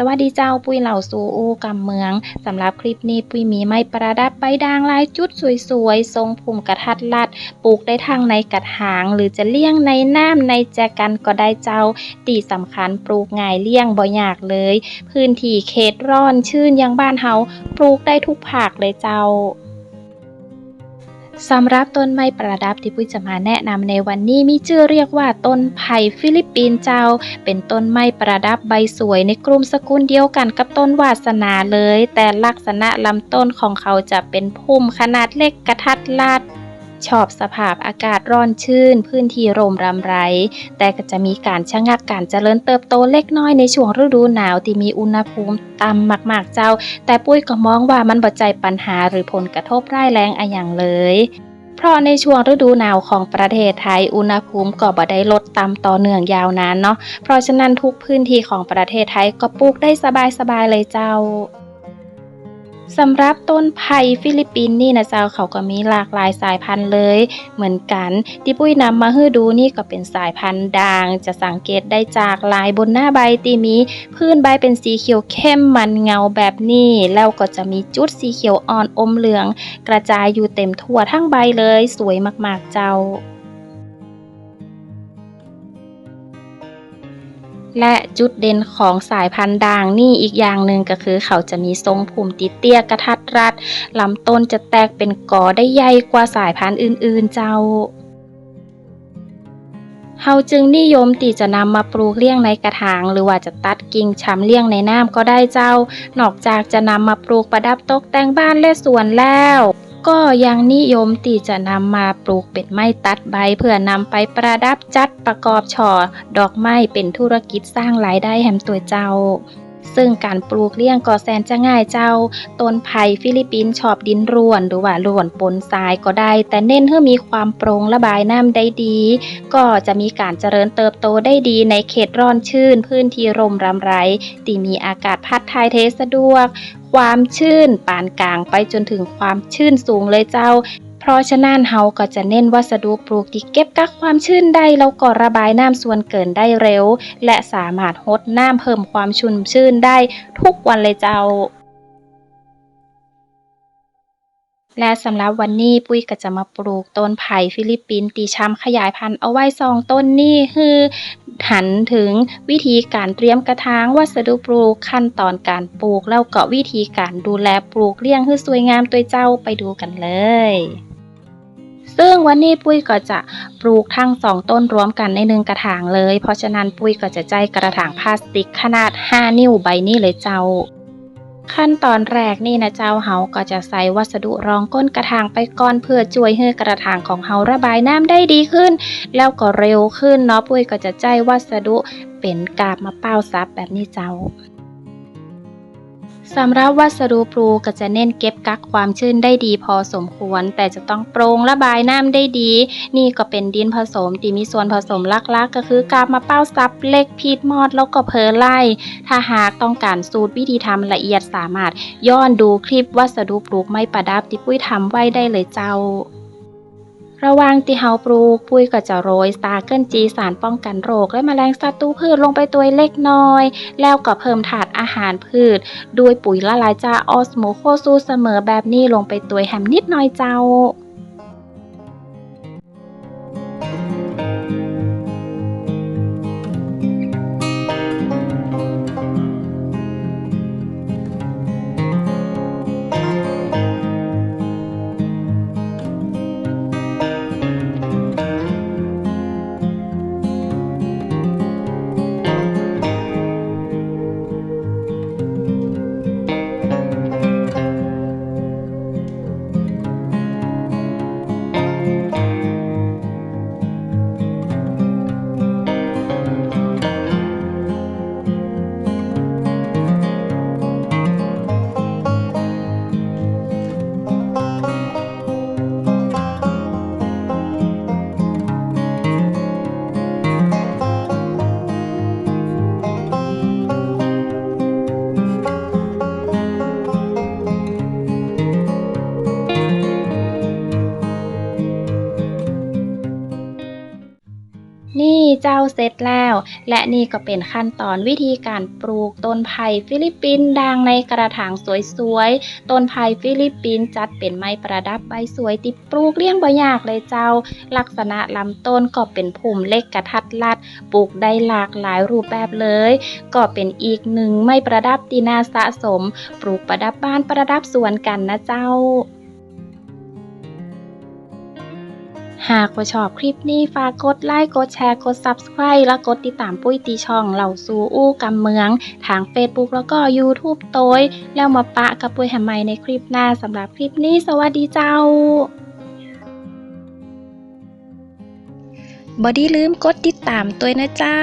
สวัสดีเจ้าปุ้ยเหล่าซูอูกำเมืองสำหรับคลิปนี้ปุ้ยมีไม้ประดับใบด่างลายจุดสวยๆ ทรงพุ่มกระทัดรัด ปลูกได้ทั้งในกระถาง หรือจะเลี้ยงในน้ำในแจกันก็ได้เจ้า ตีสำคัญปลูกง่ายเลี้ยงบ่ยากเลย พื้นที่เขตร้อนชื้นยังบ้านเฮาปลูกได้ทุกภาคเลยเจ้า สำหรับต้นไม้ประดับที่ปุ้ยจะมาแนะนำในวันนี้มีชื่อเรียกว่าต้นไผ่ฟิลิปปินเจ้า เป็นต้นไม้ประดับใบสวยในกลุ่มสกุลเดียวกันกับต้นวาสนาเลย แต่ลักษณะลำต้นของเขาจะเป็นพุ่มขนาดเล็กกระทัดรัด ชอบสภาพอากาศร้อนชื้น พื้นที่โรมรำไร แต่ก็จะมีการชะงักการเจริญเติบโตเล็กน้อยในช่วงฤดูหนาวที่มีอุณหภูมิต่ำมากๆเจ้า แต่ปุ้ยก็มองว่ามันบ่ใจปัญหาหรือผลกระทบร้ายแรงอะอย่างเลยเพราะในช่วงฤดูหนาวของประเทศไทยอุณหภูมิก็บ่ได้ลดต่ำต่อเนื่องยาวนานเนาะ เพราะฉะนั้นทุกพื้นที่ของประเทศไทยก็ปลูกได้สบายๆเลยเจ้า สำหรับต้นไผ่ฟิลิปปินส์นี่นะเจ้าเขาก็มีหลากหลายสายพันธุ์เลย เหมือนกันที่ปุ้ยนำมาให้ดูนี่ก็เป็นสายพันธุ์ด่าง จะสังเกตได้จากลายบนหน้าใบที่มีพื้นใบเป็นสีเขียวเข้มมันเงาแบบนี้แล้วก็จะมีจุดสีเขียวอ่อนอมเหลือง กระจายอยู่เต็มทั่วทั้งใบเลย สวยมากๆเจ้า และจุดเด่นของสายพันธุ์ด่างนี่อีกอย่างหนึ่งก็คือ เขาจะมีทรงพุ่มติเตี้ยกระทัดรัดลำต้นจะแตกเป็นกอได้ใหญ่กว่าสายพันธุ์อื่นๆเจ้าเฮาจึงนิยมที่จะนำมาปลูกเลี้ยงในกระถาง หรือว่าจะตัดกิ่งช้ำเลี้ยงในน้ำก็ได้เจ้า นอกจากจะนำมาปลูกประดับตกแต่งบ้านและสวนแล้ว ก็ยังนิยมที่จะนำมาปลูกเป็นไม้ตัดใบ เพื่อนำไปประดับจัดประกอบช่อดอกไม้เป็นธุรกิจสร้างรายได้แหมตัวเจ้า ซึ่งการปลูกเลี้ยงก็แสนจะง่ายเจ้า ต้นไผ่ฟิลิปปินส์ชอบดินร่วน หรือว่าร่วนปนทรายก็ได้ แต่เน้นให้มีความโปร่งระบายน้ำได้ดี ก็จะมีการเจริญเติบโตได้ดีในเขตร้อนชื้น พื้นที่ร่มรำไรที่มีอากาศพัดทายเทสะดวก ความชื้นปานกลางไปจนถึงความชื้นสูงเลยเจ้า เพราะฉะนั้นเฮาก็จะเน้นวัสดุปลูกที่เก็บกักความชื้นได้แล้วก็ระบายน้ำส่วนเกินได้เร็ว และสามารถหดน้ำเพิ่มความชุ่มชื้นได้ทุกวันเลยเจ้าและสำหรับวันนี้ปุ้ยก็จะมาปลูกต้นไผ่ฟิลิปปินส์ตีช้ำขยายพันธุ์เอาไว้สองต้นนี่คือหันถึงวิธีการเตรียมกระถางวัสดุปลูกขั้นตอนการปลูกแล้วก็วิธีการดูแลปลูกเลี้ยงให้สวยงามตัวเจ้าไปดูกันเลย ซึ่งวันนี้ปุ้ยก็จะปลูกทั้งสองต้นรวมกันในหนึ่งกระถางเลย เพราะฉะนั้นปุ้ยก็จะใจกระถางพลาสติกขนาด 5 นิ้วใบนี้เลยเจ้า ขั้นตอนแรกนี่นะเจ้าเฮาก็จะใส่วัสดุรองก้นกระถางไปก่อนเพื่อช่วยให้กระถางของเฮาระบายน้ำได้ดีขึ้น แล้วก็เร็วขึ้นเนาะปุ้ยก็จะใจวัสดุเป็นกาบมะเป้าซับแบบนี้เจ้า สำหรับวัสดุปลูกก็จะเน้นเก็บกักความชื้นได้ดีพอสมควร แต่จะต้องโปร่งระบายน้ำได้ดี นี่ก็เป็นดินผสมที่มีส่วนผสมลักๆก็คือกาบมะเป้าซับเล็กพีดมอดแล้วก็เพอร์ไล่ ถ้าหากต้องการสูตรวิธีทำละเอียดสามารถย้อนดูคลิปวัสดุปลูกไม้ประดับที่ปุ้ยทำไว้ได้เลยเจ้า ระวังที่เฮาปลูก ปุ้ยก็จะโรยสตาร์เกิลจีสารป้องกันโรค และแมลงศัตรูพืชลงไปตัวเล็กน้อย แล้วก็เพิ่มถาดอาหารพืช ด้วยปุ๋ยละลายจ้าออสโมโคซูเสมอแบบนี้ลงไปตัวแฮมนิดหน่อยเจ้า เจ้าเสร็จแล้ว และนี่ก็เป็นขั้นตอนวิธีการปลูกต้นไผ่ฟิลิปปินส์ดังในกระถางสวยๆ ต้นไผ่ฟิลิปปินส์จัดเป็นไม้ประดับใบสวยติดปลูกเลี้ยงบ่ยากเลยเจ้า ลักษณะลำต้นก็เป็นพุ่มเล็กกระทัดรัด ปลูกได้หลากหลายรูปแบบเลย ก็เป็นอีกหนึ่งไม้ประดับที่น่าสะสม ปลูกประดับบ้านประดับสวนกันนะเจ้า หากว่าชอบคลิปนี้ฝากกดไลค์กดแชร์กด Subscribe และกดติดตามปุ้ยตีช่องเหล่าซูอู้กำเมือง ทาง Facebook แล้วก็ YouTube โตยแล้วมาปะกับปุ้ยแฮมไมในคลิปหน้าสำหรับคลิปนี้ สวัสดีเจ้าบอดี้ลืมกดติดตามตัวนะเจ้า